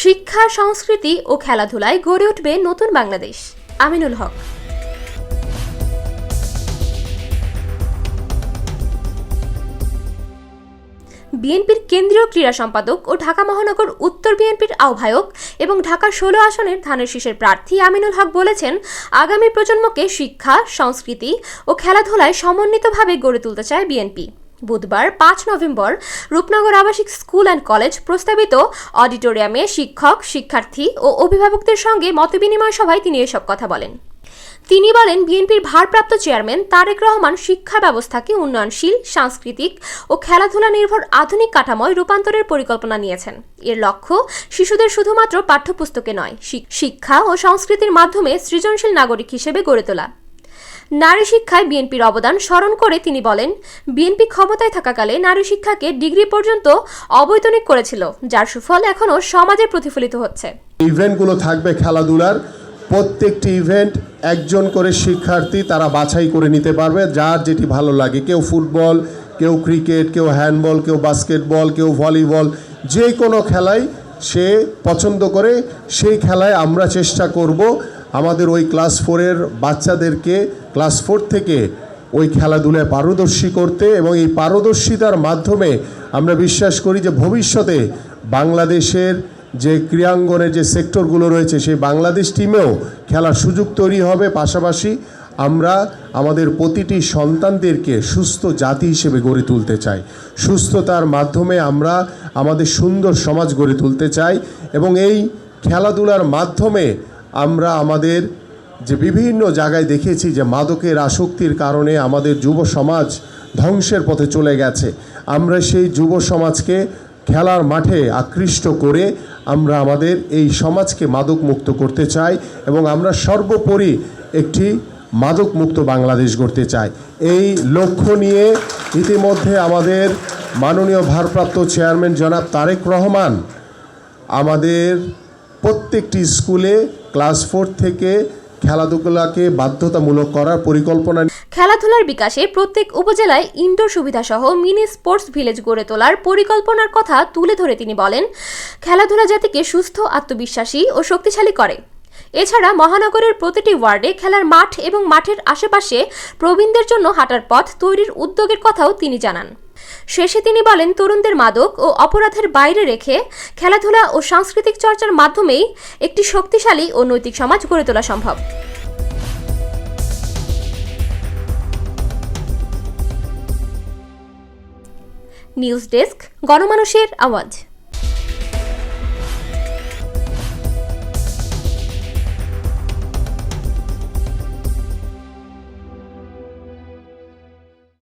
শিক্ষা, সংস্কৃতি ও খেলাধুলায় গড়ে উঠবে নতুন বাংলাদেশ। আমিনুল হক। বিএনপির কেন্দ্রীয় ক্রীড়া সম্পাদক ও ঢাকা মহানগর উত্তর বিএনপির আহ্বায়ক এবং ঢাকা ষোলো আসনের ধানের শীষের প্রার্থী আমিনুল হক বলেছেন, আগামী প্রজন্মকে শিক্ষা, সংস্কৃতি ও খেলাধুলায় সমন্বিতভাবে গড়ে তুলতে চায় বিএনপি। বুধবার পাঁচ নভেম্বর রূপনগর আবাসিক স্কুল অ্যান্ড কলেজ প্রস্তাবিত অডিটোরিয়ামে শিক্ষক, শিক্ষার্থী ও অভিভাবকদের সঙ্গে মতবিনিময় সভায় তিনি এসব কথা বলেন। তিনি বলেন, বিএনপির ভারপ্রাপ্ত চেয়ারম্যান তারেক রহমান শিক্ষা ব্যবস্থাকে উন্নয়নশীল, সাংস্কৃতিক ও খেলাধুলা নির্ভর আধুনিক কাঠামোয় রূপান্তরের পরিকল্পনা নিয়েছেন। এর লক্ষ্য শিশুদের শুধুমাত্র পাঠ্যপুস্তকে নয় শিক- শিক্ষা ও সংস্কৃতির মাধ্যমে সৃজনশীল নাগরিক হিসেবে গড়ে তোলা। নারী শিক্ষায় বিএনপির অবদান স্মরণ করে তিনি বলেন, বিএনপি ক্ষমতায় থাকাকালে নারী শিক্ষাকে ডিগ্রি পর্যন্ত অবৈতনিক করেছিল, যার সুফল এখনও সমাজে প্রতিফলিত হচ্ছে। ইভেন্টগুলো থাকবে খেলাধুলার। প্রত্যেকটি ইভেন্ট একজন করে শিক্ষার্থী তারা বাছাই করে নিতে পারবে। যার যেটি ভালো লাগে, কেউ ফুটবল, কেউ ক্রিকেট, কেউ হ্যান্ডবল, কেউ বাস্কেটবল, কেউ ভলিবল, যে কোনো খেলায় সে পছন্দ করে, সেই খেলায় আমরা চেষ্টা করব। আমাদের ওই ক্লাস ফোরের বাচ্চাদেরকে ক্লাস ফোর থেকে ওই খেলাধুলায় পারদর্শী করতে এবং এই পারদর্শিতার মাধ্যমে আমরা বিশ্বাস করি যে ভবিষ্যতে বাংলাদেশের যে ক্রীড়াঙ্গনের যে সেক্টরগুলো রয়েছে, সেই বাংলাদেশ টিমেও খেলার সুযোগ তৈরি হবে। পাশাপাশি আমরা আমাদের প্রতিটি সন্তানদেরকে সুস্থ জাতি হিসেবে গড়ে তুলতে চাই। সুস্থতার মাধ্যমে আমরা আমাদের সুন্দর সমাজ গড়ে তুলতে চাই এবং এই খেলাধুলার মাধ্যমে আমরা আমাদের যে বিভিন্ন জায়গায় দেখেছি যে মাদকের আসক্তির কারণে আমাদের যুব সমাজ ধ্বংসের পথে চলে গেছে। আমরা সেই যুব সমাজকে খেলার মাঠে আকৃষ্ট করে আমরা আমাদের এই সমাজকে মাদক মুক্ত করতে চাই এবং আমরা সর্বোপরি একটি মাদক মুক্ত বাংলাদেশ গড়তে চাই। এই লক্ষ্য নিয়ে ইতিমধ্যে আমাদের মাননীয় ভারপ্রাপ্ত চেয়ারম্যান জনাব তারেক রহমান আমাদের প্রত্যেকটি স্কুলে ক্লাস ফোর থেকে খেলাধুলাকে বাধ্যতামূলক করার পরিকল্পনা খেলাধুলার বিকাশে প্রত্যেক উপজেলায় ইনডোর সুবিধাসহ মিনি স্পোর্টস ভিলেজ গড়ে তোলার পরিকল্পনার কথা তুলে ধরে তিনি বলেন, খেলাধুলা জাতিকে সুস্থ, আত্মবিশ্বাসী ও শক্তিশালী করে। এছাড়া মহানগরের প্রতিটি ওয়ার্ডে খেলার মাঠ এবং মাঠের আশেপাশে প্রবীণদের জন্য হাঁটার পথ তৈরির উদ্যোগের কথাও তিনি জানান। শেষে তিনি বলেন, তরুণদের মাদক ও অপরাধের বাইরে রেখে খেলাধুলা ও সাংস্কৃতিক চর্চার মাধ্যমেই একটি শক্তিশালী ও নৈতিক সমাজ গড়ে তোলা সম্ভব। নিউজ ডেস্ক, গণমানুষের আওয়াজ।